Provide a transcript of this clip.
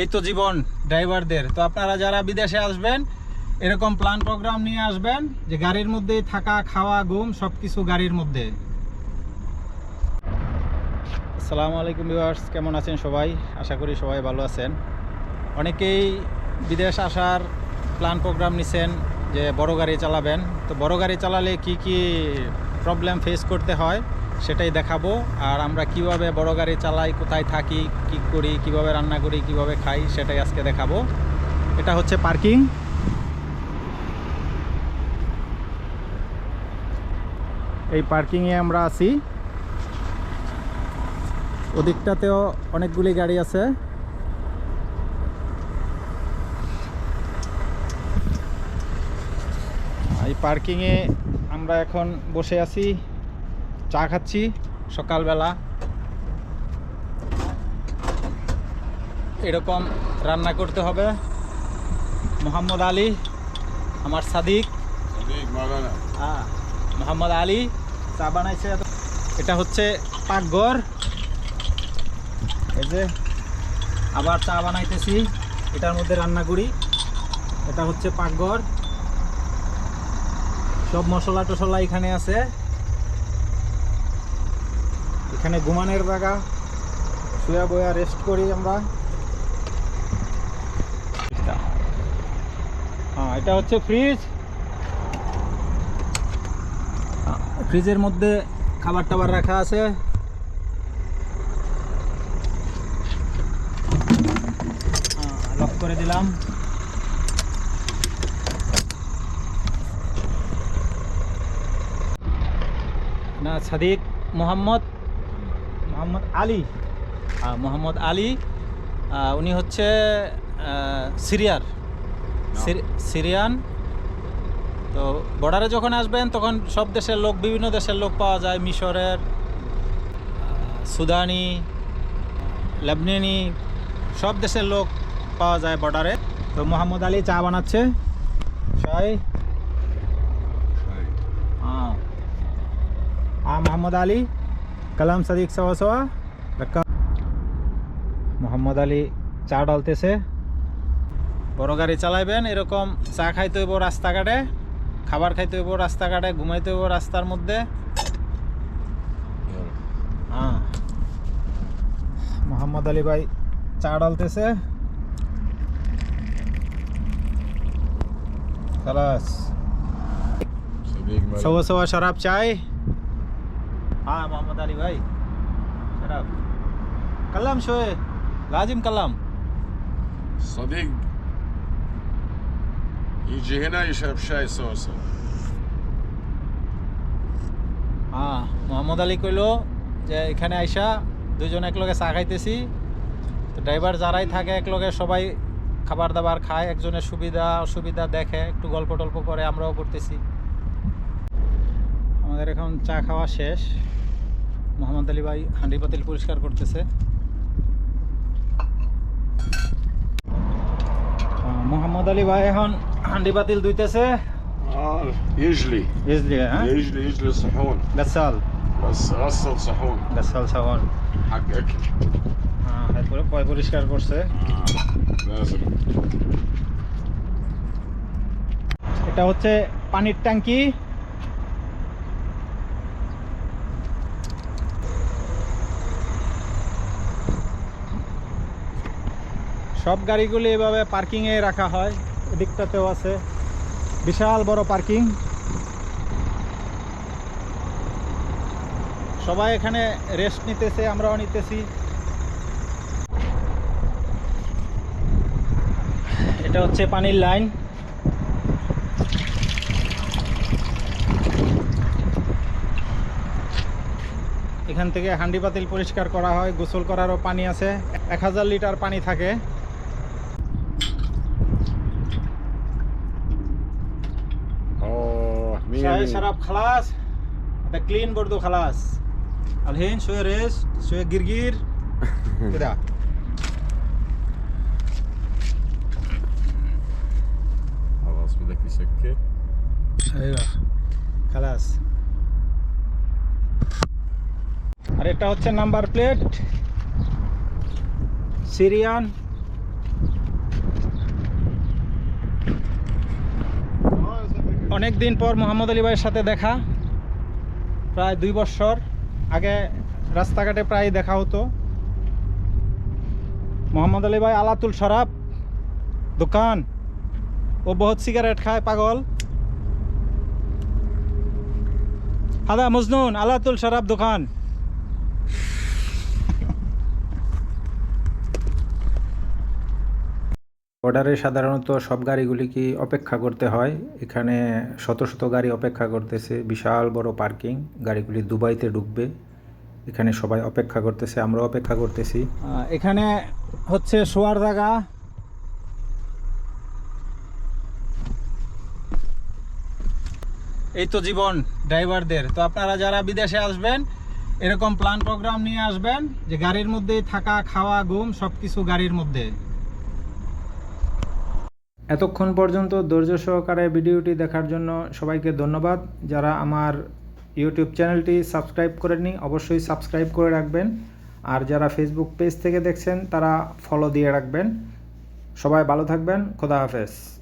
এই তো জীবন ড্রাইভারদের। তো আপনারা যারা বিদেশে আসবেন, এরকম প্ল্যান প্রোগ্রাম নিয়ে আসবেন যে গাড়ির মধ্যেই থাকা, খাওয়া, ঘুম সব কিছু গাড়ির মধ্যে। আসসালামু আলাইকুম ভিউয়ার্স কেমন আছেন সবাই? আশা করি সবাই ভালো আছেন। অনেকেই বিদেশ আসার প্ল্যান প্রোগ্রাম নিছেন যে বড় গাড়ি চালাবেন। তো বড় গাড়ি চালালে কি কি প্রবলেম ফেস করতে হয়? সেটাই দেখাবো। আর আমরা কীভাবে বড় গাড়ি চালাই, কোথায় থাকি, কি করি, কীভাবে রান্না করি, কীভাবে খাই, সেটাই আজকে দেখাবো। এটা হচ্ছে পার্কিং। এই পার্কিংয়ে আমরা আছি। ওদিকটাতেও অনেকগুলি গাড়ি আছে। এই পার্কিংয়ে আমরা এখন বসে আছি। চা খাচ্ছি সকালবেলা। এরকম রান্না করতে হবে। মোহাম্মদ আলী আমার সাদিক। হ্যাঁ মোহাম্মদ আলী। চা বানাইছে এটা হচ্ছে পাকঘর। এই যে আবার চা বানাইতেছি। এটার মধ্যে রান্না করি। এটা হচ্ছে পাকঘর। সব মশলা টশলা এখানে আছে। এখানে ঘুমানোর জায়গা শুয়া বয়া রেস্ট করি আমরা। হ্যাঁ এটা হচ্ছে ফ্রিজ ফ্রিজের মধ্যে খাবার টাবার রাখা আছে। লক করে দিলাম। না, সাদিক, মোহাম্মদ। মোহাম্মদ আলী। মোহাম্মদ আলী উনি হচ্ছে সিরিয়ার। সিরিয়ান। তো বর্ডারে যখন আসবেন তখন সব দেশের লোক বিভিন্ন দেশের লোক পাওয়া যায়। মিশরের সুদানি লেবনিনি সব দেশের লোক পাওয়া যায় বর্ডারে। তো মোহাম্মদ আলী চা বানাচ্ছে। হ্যাঁ মোহাম্মদ আলী। কালাম সাদিক সওয়া সওয়া ধাক্কা মোহাম্মদ আলী চা ডালতেছে বড় গাড়ি চালাইবেন এরকম চা খাইতে হইব রাস্তাঘাটে খাবার খাইতে হইব রাস্তাঘাটে ঘুমাইতে হইব রাস্তার মধ্যে হ্যাঁ মোহাম্মদ আলী ভাই চা ডালতেছে সবা সবা সওয়া শরাব চাই হ্যাঁ মোহাম্মদ আলী ভাই শরাব শোয়ে রাজিম কালাম صديق يجي هنا يشرب হ্যাঁ মোহাম্মদ আলী কইল যে এখানে আইসা দুজন একলগে চা খাইতেছি তো ড্রাইভার যারাই থাকে একলগে সবাই খাবার দাবার খায় একজনের সুবিধা অসুবিধা দেখে একটু গল্প টল্প করে আমরাও করতেছি আমাদের এখন চা খাওয়া শেষ। মোহাম্মদ আলী ভাই হান্ডি পাতিল পরিষ্কার করতেছে। মোহাম্মদ আলী ভাই এখন হান্ডি পাতিল দুইতেছে হ্যাঁ? হ্যাঁ, পানির ট্যাঙ্কি। সব গাড়িগুলি এভাবে পার্কিংয়ে রাখা হয়, এদিকটাতেও আছে। বিশাল বড় পার্কিং সবাই এখানে রেস্ট নিতেছে, আমরাও নিতেছি। এটা হচ্ছে পানির লাইন এখান থেকে হান্ডি পাতিল পরিষ্কার করা হয়, গোসল করারও পানি আছে। এক হাজার লিটার পানি থাকে। شاي مية شراب خلاص هذا كلين برضو خلاص الحين شوية ريست شوية جرجير كده خلاص بدك يسكر ايوه খালাস আর এটা হচ্ছে নাম্বার প্লেট সিরিয়ান অনেক দিন পর মোহাম্মদ আলী ভাইয়ের সাথে দেখা, প্রায় দুই বছর। আগে রাস্তাঘাটে প্রায় দেখা হতো। মোহাম্মদ আলী ভাই আলাতুল শরাব, দোকান ও বহুত সিগারেট খায়, পাগল। হাদা মজনুন, আলাতুল শরাব দোকান। বর্ডারে সাধারণত সব গাড়িগুলিকে অপেক্ষা করতে হয়? এখানে শত শত গাড়ি অপেক্ষা করতেছে, বিশাল বড় পার্কিং গাড়িগুলি দুবাইতে ঢুকবে, এখানে সবাই অপেক্ষা করতেছে, আমরা অপেক্ষা করতেছি। এখানে হচ্ছে শোয়ার জায়গা। এই তো জীবন ড্রাইভারদের। তো আপনারা যারা বিদেশে আসবেন, এরকম প্ল্যান প্রোগ্রাম নিয়ে আসবেন যে গাড়ির মধ্যেই থাকা, খাওয়া, ঘুম সব কিছু গাড়ির মধ্যে। এতক্ষণ পর্যন্ত ধৈর্য সহকারে ভিডিওটি দেখার জন্য সবাইকে ধন্যবাদ। যারা আমার ইউটিউব চ্যানেলটি সাবস্ক্রাইব করেননি, অবশ্যই সাবস্ক্রাইব করে রাখবেন। আর যারা ফেসবুক পেজ থেকে দেখছেন, তারা ফলো দিয়ে রাখবেন। সবাই ভালো থাকবেন। খোদা হাফেজ।